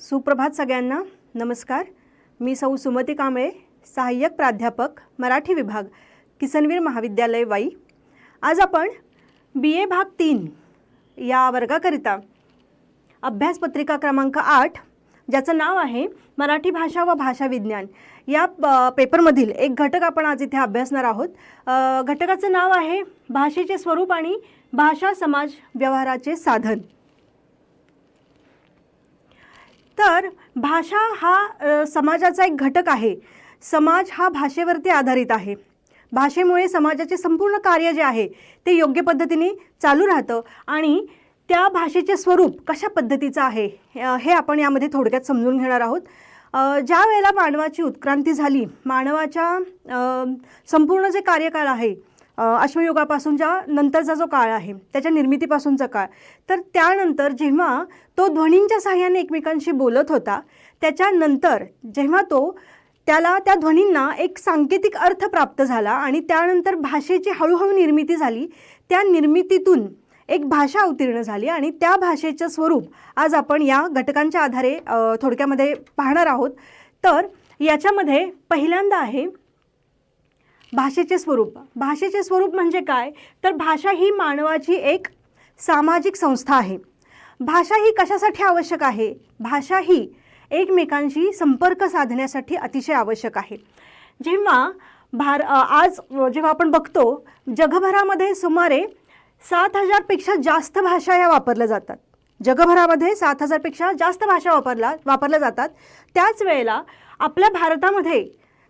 सुप्रभात सगळ्यांना. नमस्कार. मी सौ सुमती कांबळे सहाय्यक प्राध्यापक मराठी विभाग किसनवीर महाविद्यालय वाई. आज आपण बी ए भाग तीन या वर्गाकरिता अभ्यासपत्रिका क्रमांक आठ ज्याचं नाव आहे मराठी भाषा व भाषा विज्ञान. या प- पेपरमधील एक घटक आपण आज इथे अभ्यासणार आहोत. घटकाचं नाव आहे भाषेचे स्वरूप आणि भाषा समाज व्यवहाराचे साधन. तर भाषा हा समाजाचा एक घटक आहे. समाज हा भाषेवरती आधारित आहे. भाषेमुळे समाजाचे संपूर्ण कार्य जे आहे ते योग्य पद्धतीने चालू राहतं आणि त्या भाषेचे स्वरूप कशा पद्धतीचं आहे हे आपण यामध्ये थोडक्यात समजून घेणार आहोत. ज्या वेळेला मानवाची उत्क्रांती झाली मानवाच्या संपूर्ण जे कार्यकाळ आहे अश्मयुगापासूनच्या नंतरचा जो काळ आहे त्याच्या निर्मितीपासूनचा काळ. तर त्यानंतर जेव्हा तो ध्वनींच्या सहाय्याने एकमेकांशी बोलत होता त्याच्यानंतर जेव्हा तो त्याला त्या ध्वनींना एक सांकेतिक अर्थ प्राप्त झाला आणि त्यानंतर भाषेची हळूहळू निर्मिती झाली त्या निर्मितीतून एक भाषा अवतीर्ण झाली आणि त्या भाषेचं स्वरूप आज आपण या घटकांच्या आधारे थोडक्यामध्ये पाहणार आहोत. तर याच्यामध्ये पहिल्यांदा आहे भाषेचे स्वरूप. भाषेचे स्वरूप म्हणजे काय? तर भाषा ही मानवाची एक सामाजिक संस्था आहे. भाषा ही कशासाठी आवश्यक आहे? भाषा ही एकमेकांशी संपर्क साधण्यासाठी अतिशय आवश्यक आहे. जेव्हा भार आज जेव्हा आपण बघतो जगभरामध्ये सुमारे सात हजारपेक्षा जास्त भाषा ह्या वापरल्या जातात. जगभरामध्ये सात हजारपेक्षा जास्त भाषा वापरला वापरल्या जातात. त्याच वेळेला आपल्या भारतामध्ये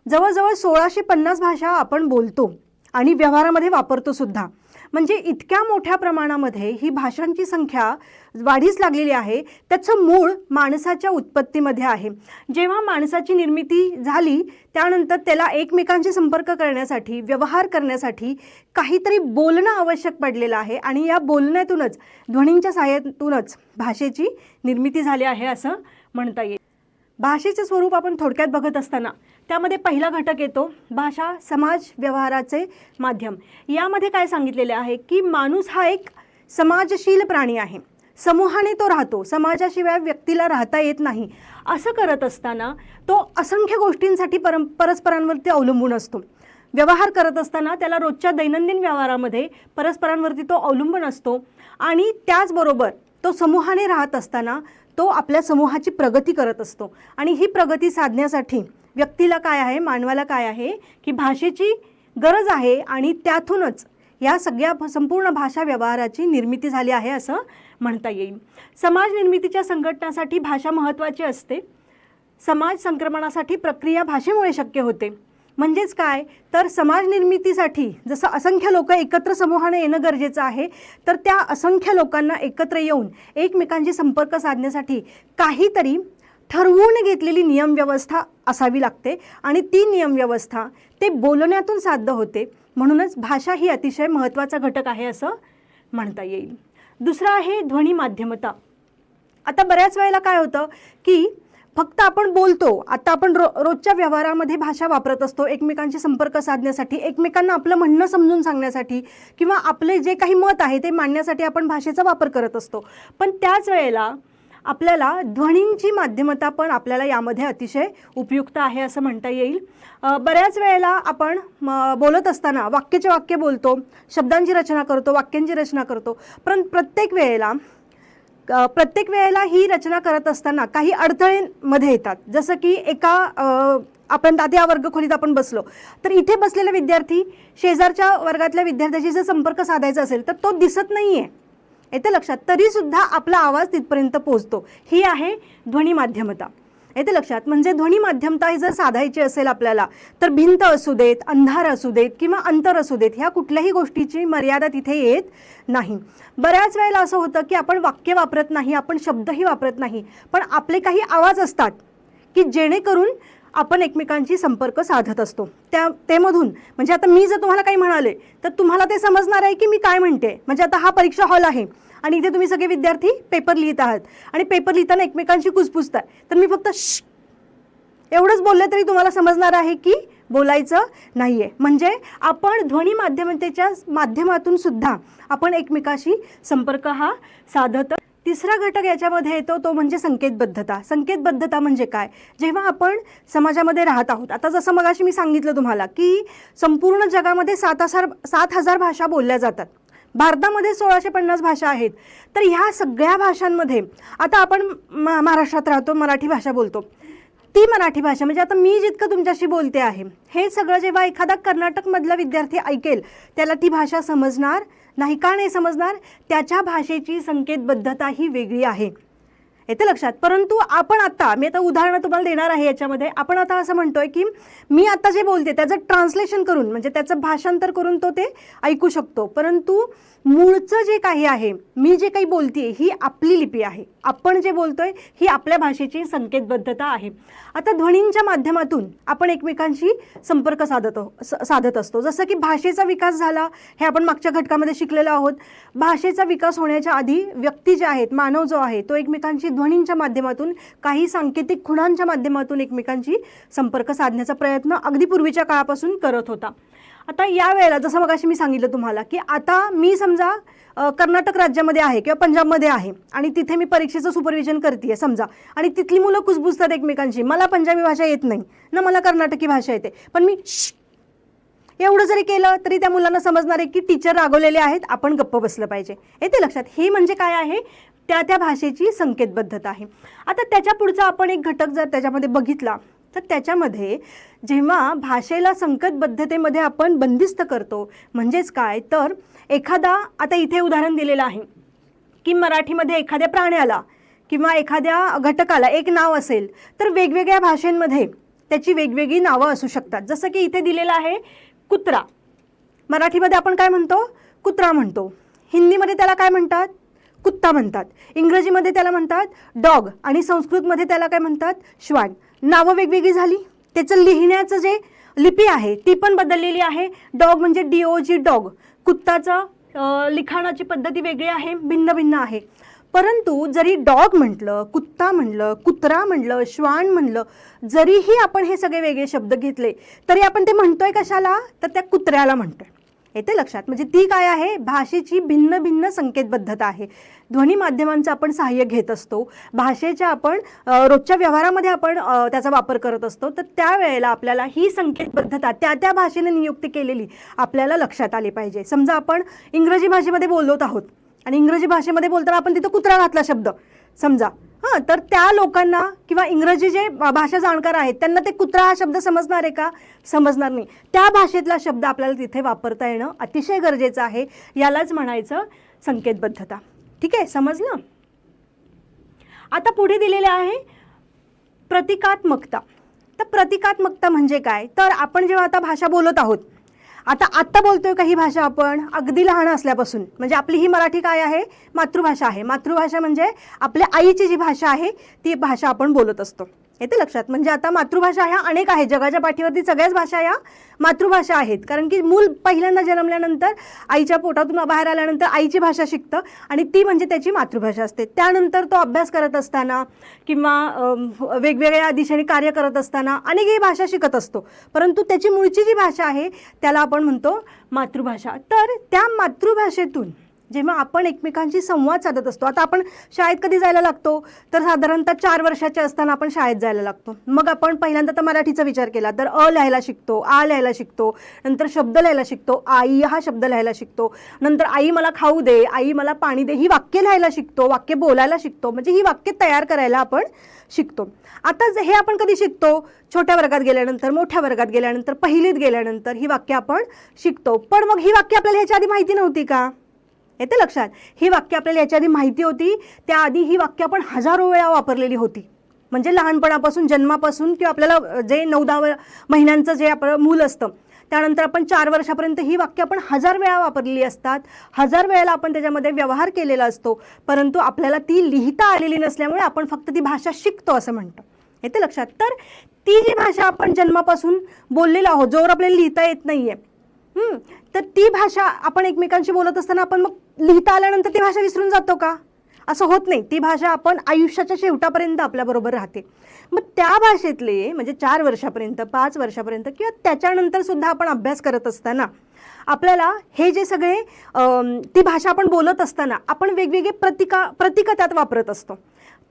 जवळजवळ सोळाशे पन्नास भाषा आपण बोलतो आणि व्यवहारामध्ये वापरतो सुद्धा. म्हणजे इतक्या मोठ्या प्रमाणामध्ये ही भाषांची संख्या वाढीस लागलेली आहे. त्याचं मूळ माणसाच्या उत्पत्तीमध्ये आहे. जेव्हा माणसाची निर्मिती झाली त्यानंतर त्याला एकमेकांशी संपर्क करण्यासाठी व्यवहार करण्यासाठी काहीतरी बोलणं आवश्यक पडलेलं आहे आणि या बोलण्यातूनच ध्वनींच्या सहाय्यातूनच भाषेची निर्मिती झाली आहे असं म्हणता येईल. भाषेचे स्वरूप आपण थोडक्यात बघत असताना त्यामध्ये पहिला घटक येतो भाषा समाज व्यवहाराचे माध्यम. यामध्ये काय सांगितलेले आहे की माणूस हा एक समाजशील प्राणी आहे. समूहाने तो राहतो. समाजाशिवाय व्यक्तीला राहता येत नाही. असं करत असताना तो असंख्य गोष्टींसाठी परं परस्परांवरती अवलंबून असतो. व्यवहार करत असताना त्याला रोजच्या दैनंदिन व्यवहारामध्ये परस्परांवरती तो अवलंबून असतो आणि त्याचबरोबर तो समूहाने राहत असताना तो आपल्या समूहाची प्रगती करत असतो. आणि ही प्रगती साधण्यासाठी व्यक्तीला काय आहे मानवाला काय आहे की भाषेची गरज आहे आणि त्यातूनच या सगळ्या संपूर्ण भाषा व्यवहाराची निर्मिती झाली आहे असं म्हणता येईल. समाज निर्मितीच्या संघटनासाठी भाषा महत्त्वाची असते. समाज संक्रमणासाठी प्रक्रिया भाषेमुळे शक्य होते. म्हणजेच काय? तर समाज निर्मितीसाठी जसं असंख्य लोक एकत्र समूहाने येणं गरजेचं आहे तर त्या असंख्य लोकांना एकत्र येऊन एकमेकांशी संपर्क साधण्यासाठी काहीतरी ठरवून घेतलेली नियमव्यवस्था असावी लागते आणि ती नियमव्यवस्था ते बोलण्यातून साध्य होते. म्हणूनच भाषा ही अतिशय महत्त्वाचा घटक आहे असं म्हणता येईल. दुसरा आहे ध्वनी माध्यमता. आता बऱ्याच वेळेला काय होतं की फक्त आपण बोलतो आता आपण रो रोजच्या व्यवहारामध्ये भाषा वापरत असतो एकमेकांशी संपर्क साधण्यासाठी एकमेकांना आपलं म्हणणं समजून सांगण्यासाठी किंवा आपले जे काही मत आहे ते मांडण्यासाठी आपण भाषेचा वापर करत असतो. पण त्याच वेळेला आपल्याला ध्वनींची माध्यमता पण आपल्याला यामध्ये अतिशय उपयुक्त आहे असं म्हणता येईल. बऱ्याच वेळेला आपण म, बोलत असताना वाक्याचे वाक्य बोलतो शब्दांची रचना करतो वाक्यांची रचना करतो पण प्रत्येक वेळेला प्रत्येक वेळेला ही रचना करत असताना काही अडथळेमध्ये येतात. जसं की एका आपण दाद्या वर्ग खोलीत आपण बसलो तर इथे बसलेला विद्यार्थी शेजारच्या वर्गातल्या विद्यार्थ्याशी जर संपर्क साधायचा असेल तर तो दिसत नाही आहे येतं लक्षात. तरीसुद्धा आपला आवाज तिथपर्यंत पोहोचतो. ही आहे ध्वनी माध्यमता. येते लक्षात. म्हणजे ध्वनी माध्यमता ही जर साधायची असेल आपल्याला तर भिंत असू देत अंधार असू देत किंवा अंतर असू देत ह्या कुठल्याही गोष्टीची मर्यादा तिथे येत नाही. बऱ्याच वेळेला असं होतं की आपण वाक्य वापरत नाही आपण शब्दही वापरत नाही पण आपले काही आवाज असतात की जेणेकरून आपण एकमेकांशी संपर्क साधत असतो. त्या तेमधून म्हणजे आता मी जर तुम्हाला काही म्हणाले तर तुम्हाला ते समजणार आहे की मी काय म्हणते. म्हणजे आता हा परीक्षा हॉल आहे आणि इथे तुम्ही सगळे विद्यार्थी पेपर लिहित आहात आणि पेपर लिहिताना एकमेकांशी कुसपुसताय तर मी फक्त श एवढंच बोलले तरी तुम्हाला समजणार आहे की बोलायचं नाही आहे म्हणजे आपण ध्वनी माध्यमतेच्या माध्यमातून सुद्धा आपण एकमेकाशी संपर्क हा साधत तिसरा घटक याच्यामध्ये येतो तो म्हणजे संकेतबद्धता. संकेतबद्धता म्हणजे काय? जेव्हा आपण समाजामध्ये राहत आहोत आता जसं मगाशी मी सांगितलं तुम्हाला की संपूर्ण जगामध्ये सात हजार सात हजार भाषा बोलल्या जातात. भारतामध्ये सोळाशे पन्नास भाषा आहेत. तर ह्या सगळ्या भाषांमध्ये आता आपण मा- महाराष्ट्रात राहतो मराठी भाषा बोलतो. ती मराठी भाषा म्हणजे आता मी जितकं तुमच्याशी बोलते आहे हे सगळं जेव्हा एखादा कर्नाटकमधला विद्यार्थी ऐकेल त्याला ती भाषा समजणार नाही का नाही समजणार? त्याच्या भाषेची संकेतबद्धता ही वेगळी आहे. येते लक्षात. परंतु आपण आता मी आता उदाहरणं तुम्हाला देणार आहे याच्यामध्ये. आपण आता असं म्हणतोय की मी आता जे बोलते त्याचं ट्रान्सलेशन करून म्हणजे त्याचं भाषांतर करून तो ते ऐकू शकतो. परंतु मूळचं जे काही आहे मी जे काही बोलते ही आपली लिपी आहे. आपण जे बोलतोय ही आपल्या भाषेची संकेतबद्धता आहे. आता ध्वनींच्या माध्यमातून आपण एकमेकांशी संपर्क साधत स- साधत असतो. जसं की भाषेचा विकास झाला हे आपण मागच्या घटकामध्ये शिकलेलो आहोत. भाषेचा विकास होण्याच्या आधी व्यक्ती जे आहेत मानव जो आहे तो एकमेकांशी ध्वनींच्या माध्यमातून काही सांकेतिक खुणांच्या माध्यमातून एकमेकांशी संपर्क साधण्याचा प्रयत्न अगदी पूर्वीच्या काळापासून करत होता. आता या वेळेला जसं मगाशी मी सांगितलं तुम्हाला की आता मी समजा कर्नाटक राज्यामध्ये आहे किंवा पंजाबमध्ये आहे आणि तिथे मी परीक्षेचं सुपरविजन करते समजा आणि तिथली मुलं कुजबुजतात एकमेकांशी मला पंजाबी भाषा येत नाही ना मला कर्नाटकी भाषा येते पण मी एवढं जरी केलं तरी त्या मुलांना समजणार आहे की टीचर रागवलेले आहेत आपण गप्प बसलं पाहिजे. येते लक्षात. हे म्हणजे काय आहे? त्या त्या भाषेची संकेतबद्धता आहे. आता त्याच्या पुढचा आपण एक घटक जर त्याच्यामध्ये बघितला तर त्याच्यामध्ये जेव्हा भाषेला संकेतबद्धतेमध्ये आपण बंदिस्त करतो म्हणजेच काय? तर एखादा आता इथे उदाहरण दिलेलं आहे की मराठीमध्ये एखाद्या प्राण्याला किंवा एखाद्या घटकाला एक नाव असेल तर वेगवेगळ्या भाषेंमध्ये त्याची वेगवेगळी नावं असू शकतात. जसं की इथे दिलेलं आहे कुत्रा. मराठीमध्ये आपण काय म्हणतो? कुत्रा म्हणतो. हिंदीमध्ये त्याला काय म्हणतात? कुत्ता म्हणतात. इंग्रजीमध्ये त्याला म्हणतात डॉग आणि संस्कृतमध्ये त्याला काय म्हणतात? श्वान. नावं वेगवेगळी झाली. त्याचं लिहिण्याचं जे लिपी आहे ती पण बदललेली आहे. डॉग म्हणजे डी ओ जी डॉग. कुत्ताचं लिखाणाची पद्धती वेगळी आहे भिन्न भिन्न आहे. परंतु जरी डॉग म्हटलं कुत्ता म्हणलं कुत्रा म्हणलं श्वान म्हणलं जरीही आपण हे सगळे वेगळे शब्द घेतले तरी आपण ते म्हणतोय कशाला? तर त्या कुत्र्याला म्हणतोय. येते लक्षात. म्हणजे ती काय आहे? भाषेची भिन्न भिन्न संकेतबद्धता आहे. ध्वनी माध्यमांचं आपण सहाय्य घेत असतो. भाषेच्या आपण रोजच्या व्यवहारामध्ये आपण त्याचा वापर करत असतो. तर त्यावेळेला आपल्याला ही संकेतबद्धता त्या त्या भाषेने नियुक्ती केलेली आपल्याला लक्षात आली पाहिजे. समजा आपण इंग्रजी भाषेमध्ये बोलत आहोत. आणि इंग्रजी भाषेमध्ये बोलताना आपण तिथं कुत्रा घातला शब्द. समजा हां तर त्या लोकांना किंवा इंग्रजी जे भाषा जाणकार आहेत त्यांना ते कुत्रा हा शब्द समजणार आहे का? समजणार नाही. त्या भाषेतला शब्द आपल्याला तिथे वापरता येणं अतिशय गरजेचं आहे यालाच म्हणायचं संकेतबद्धता. ठीक आहे? समजलं? आता पुढे दिलेले आहे प्रतिकात्मकता. तर प्रतिकात्मकता म्हणजे काय? तर आपण जेव्हा आता भाषा बोलत आहोत आता आत्ता बोलतोय का ही भाषा आपण? अगदी लहान असल्यापासून. म्हणजे आपली ही मराठी काय आहे? मातृभाषा आहे. मातृभाषा म्हणजे आपल्या आईची जी भाषा आहे ती भाषा आपण बोलत असतो. येते लक्षात. म्हणजे आता मातृभाषा ह्या अनेक आहेत. जगाच्या पाठीवरती सगळ्याच भाषा ह्या मातृभाषा आहेत. कारण की मूल पहिल्यांदा जन्मल्यानंतर आईच्या पोटातून बाहेर आल्यानंतर आईची भाषा शिकतं आणि ती म्हणजे त्याची मातृभाषा असते. त्यानंतर तो अभ्यास करत असताना किंवा वेगवेगळ्या दिशेने कार्य करत असताना अनेकही भाषा शिकत असतो. परंतु त्याची मूळची जी भाषा आहे त्याला आपण म्हणतो मातृभाषा. तर त्या मातृभाषेतून जेव्हा आपण एकमेकांशी संवाद साधत असतो आता आपण शाळेत कधी जायला लागतो? तर साधारणतः चार वर्षाचे असताना आपण शाळेत जायला लागतो. मग आपण पहिल्यांदा तर मराठीचा विचार केला तर अ लिहायला शिकतो आ लिहायला शिकतो नंतर शब्द लिहायला शिकतो आई हा शब्द लिहायला शिकतो नंतर आई मला खाऊ दे आई मला पाणी दे ही वाक्य लिहायला शिकतो वाक्य बोलायला शिकतो म्हणजे ही वाक्य तयार करायला आपण शिकतो. आता जे- हे आपण कधी शिकतो? छोट्या वर्गात गेल्यानंतर मोठ्या वर्गात गेल्यानंतर पहिलीत गेल्यानंतर ही वाक्य आपण शिकतो. पण मग ही वाक्य आपल्याला ह्याच्या आधी माहिती नव्हती का? येते लक्षात? ही वाक्य आपल्याला याच्या आधी माहिती होती. त्याआधी ही वाक्य आपण हजारो वेळा वापरलेली होती. म्हणजे लहानपणापासून जन्मापासून किंवा आपल्याला जे नऊ दहा महिन्यांचं जे आपलं मूल असतं त्यानंतर आपण चार वर्षापर्यंत ही वाक्य आपण हजार वेळा वापरलेली असतात. हजार वेळेला आपण त्याच्यामध्ये व्यवहार केलेला असतो. परंतु आपल्याला ती लिहिता आलेली नसल्यामुळे आपण फक्त ती भाषा शिकतो असं म्हणतो. येते लक्षात? तर ती जी भाषा आपण जन्मापासून बोललेलो आहोत जोवर आपल्याला लिहिता येत नाही आहे तर ती भाषा आपण एकमेकांशी बोलत असताना आपण मग लिहिता आल्यानंतर ती भाषा विसरून जातो का? असं होत नाही. ती भाषा आपण आयुष्याच्या शेवटापर्यंत आपल्याबरोबर राहते. मग त्या भाषेतले म्हणजे चार वर्षापर्यंत पाच वर्षापर्यंत किंवा त्याच्यानंतर सुद्धा आपण अभ्यास करत असताना आपल्याला हे जे सगळे ती भाषा आपण बोलत असताना आपण वेगवेगळे प्रतिका प्रतिका त्यात वापरत असतो.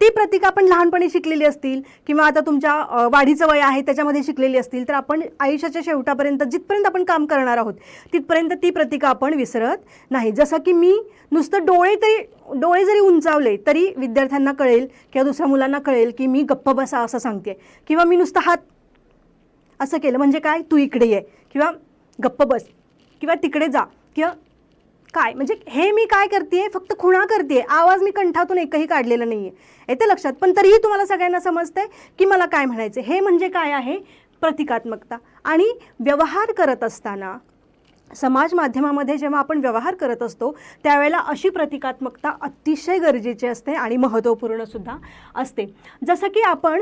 ती प्रतिका आपण लहानपणी शिकलेली असतील किंवा आता तुमच्या वाढीचं वय आहे त्याच्यामध्ये शिकलेली असतील तर आपण आयुष्याच्या शेवटापर्यंत जिथपर्यंत आपण काम करणार आहोत तिथपर्यंत ती प्रतिका आपण विसरत नाही. जसं की मी नुसतं डोळे तरी डोळे जरी उंचावले तरी विद्यार्थ्यांना कळेल किंवा दुसऱ्या मुलांना कळेल की मी गप्प बसा असं सांगते. किंवा मी नुसतं हात असं केलं म्हणजे काय? तू इकडे ये किंवा गप्प बस किंवा तिकडे जा किंवा काय? म्हणजे हे मी काय करते फक्त खुणा करते आवाज मी कंठातून एकही काढलेला नाही आहे येते लक्षात. पण तरीही तुम्हाला सगळ्यांना समजतंय की मला काय म्हणायचं हे म्हणजे काय आहे? प्रतिकात्मकता. आणि व्यवहार करत असताना समाज माध्यमामध्ये जेव्हा आपण व्यवहार करत असतो त्यावेळेला अशी प्रतिकात्मकता अतिशय गरजेची असते आणि महत्त्वपूर्णसुद्धा असते. जसं की आपण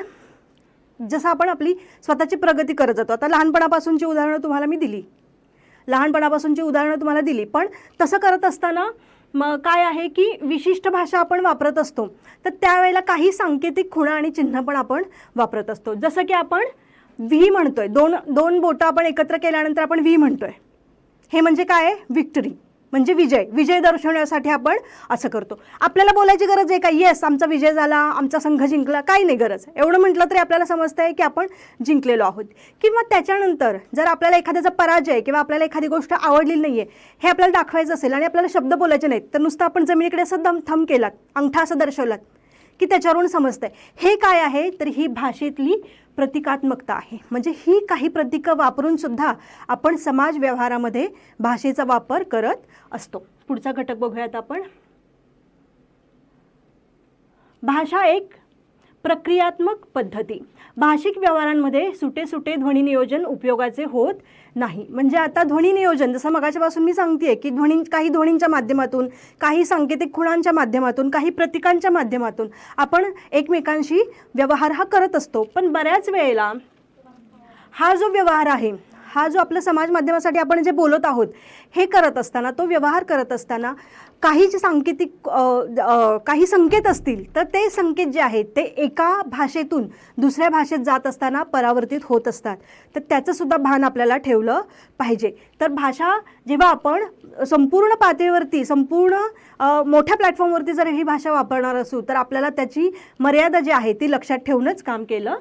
जसं आपण आपली स्वतःची प्रगती करत जातो. आता लहानपणापासूनची उदाहरणं तुम्हाला मी दिली. लहानपणापासूनची उदाहरणं तुम्हाला दिली. पण तसं करत असताना मग काय आहे की विशिष्ट भाषा आपण वापरत असतो. तर त्यावेळेला काही सांकेतिक खुणा आणि चिन्ह पण आपण वापरत असतो. जसं की आपण व्ही म्हणतोय. दोन दोन बोटं आपण एकत्र केल्यानंतर आपण व्ही म्हणतोय. हे म्हणजे काय आहे? विक्टरी. म्हणजे विजय विजय दर्शवण्यासाठी आपण असं करतो. आपल्याला बोलायची गरज आहे का? येस आमचा विजय झाला आमचा संघ जिंकला. काही नाही गरज. एवढं म्हटलं तरी आपल्याला समजतं आहे की आपण जिंकलेलो आहोत. किंवा त्याच्यानंतर जर आपल्याला एखाद्याचा पराजय किंवा आपल्याला एखादी गोष्ट आवडलेली नाही आहे हे आपल्याला दाखवायचं असेल आणि आपल्याला शब्द बोलायचे नाहीत तर नुसतं आपण जमिनीकडे असं दम थम केलात अंगठा असं दर्शवलात की त्याच्यावरून समजतंय. हे काय आहे? तर ही भाषेतली प्रतिकात्मकता आहे. म्हणजे ही काही प्रतिकं वापरून सुद्धा आपण समाज व्यवहारामध्ये भाषेचा वापर करत असतो. पुढचा घटक बघूयात आपण. भाषा एक प्रक्रियात्मक पद्धती. भाषिक व्यवहारांमध्ये सुटे सुटे ध्वनी नियोजन उपयोगाचे होत नाही. म्हणजे आता ध्वनी नियोजन जसं मगाच्यापासून मी सांगते की ध्वनी काही ध्वनींच्या माध्यमातून काही सांकेतिक खुणांच्या माध्यमातून काही प्रतिकांच्या माध्यमातून आपण एकमेकांशी व्यवहार हा करत असतो. पण बऱ्याच वेळेला हा जो व्यवहार आहे हा जो आपलं समाज माध्यमासाठी आपण जे बोलत आहोत हे करत असताना तो व्यवहार करत असताना काही जे सांकेतिक काही संकेत असतील तर ते संकेत जे आहेत ते एका भाषेतून दुसऱ्या भाषेत जात असताना परावर्तित होत असतात. तर त्याचंसुद्धा भान आपल्याला ठेवलं पाहिजे. तर भाषा जेव्हा आपण संपूर्ण पातळीवरती संपूर्ण मोठ्या प्लॅटफॉर्मवरती जर ही भाषा वापरणार असू तर आपल्याला त्याची मर्यादा जी आहे ती लक्षात ठेवूनच काम केलं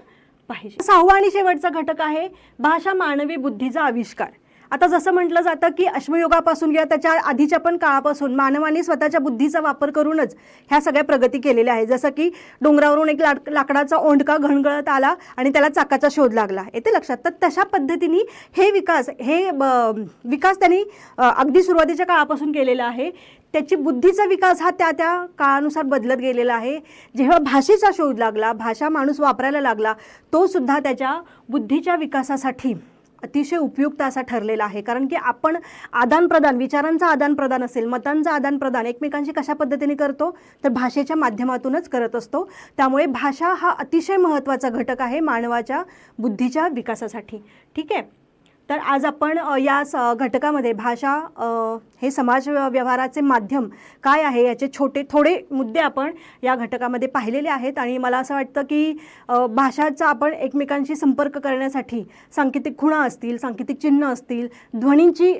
पाहिजे. सहावा आणि शेवटचा घटक आहे भाषा मानवी बुद्धीचा आविष्कार. आता जसं म्हटलं जातं की अश्मयुगापासून किंवा त्याच्या आधीच्या पण काळापासून मानवाने स्वतःच्या बुद्धीचा वापर करूनच ह्या सगळ्या प्रगती केलेल्या आहे जसं की डोंगरावरून एक लाक लाकडाचा ओंडका घणघळत आला आणि त्याला चाकाचा शोध लागला. येते लक्षात. तर तशा पद्धतीने हे विकास हे ब- विकास त्यांनी अगदी सुरुवातीच्या काळापासून केलेला आहे. त्याची बुद्धीचा विकास हा त्या त्या काळानुसार बदलत गेलेला आहे. जेव्हा भाषेचा शोध लागला भाषा माणूस वापरायला लागला तो सुद्धा त्याच्या बुद्धीच्या विकासासाठी अतिशय उपयुक्त असा ठरलेला आहे. कारण की आपण आदानप्रदान विचारांचं आदानप्रदान असेल मतांचं आदानप्रदान एकमेकांशी कशा पद्धतीने करतो तर भाषेच्या माध्यमातूनच करत असतो. त्यामुळे भाषा हा अतिशय महत्त्वाचा घटक आहे मानवाच्या बुद्धीच्या विकासासाठी. ठीक आहे? तर आज आपण या स घटकामध्ये भाषा हे समाज व्यवहाराचे माध्यम काय आहे याचे छोटे थोडे मुद्दे आपण या घटकामध्ये पाहिलेले आहेत. आणि मला असं वाटतं की भाषाचा आपण एकमेकांशी संपर्क करण्यासाठी सांकेतिक खुणा असतील सांकेतिक चिन्ह असतील ध्वनींची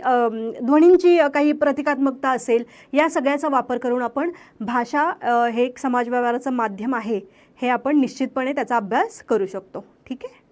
ध्वनींची काही प्रतिकात्मकता असेल या सगळ्याचा वापर करून आपण भाषा हे एक समाज व्यवहाराचं माध्यम आहे हे आपण निश्चितपणे त्याचा अभ्यास करू शकतो. ठीक आहे?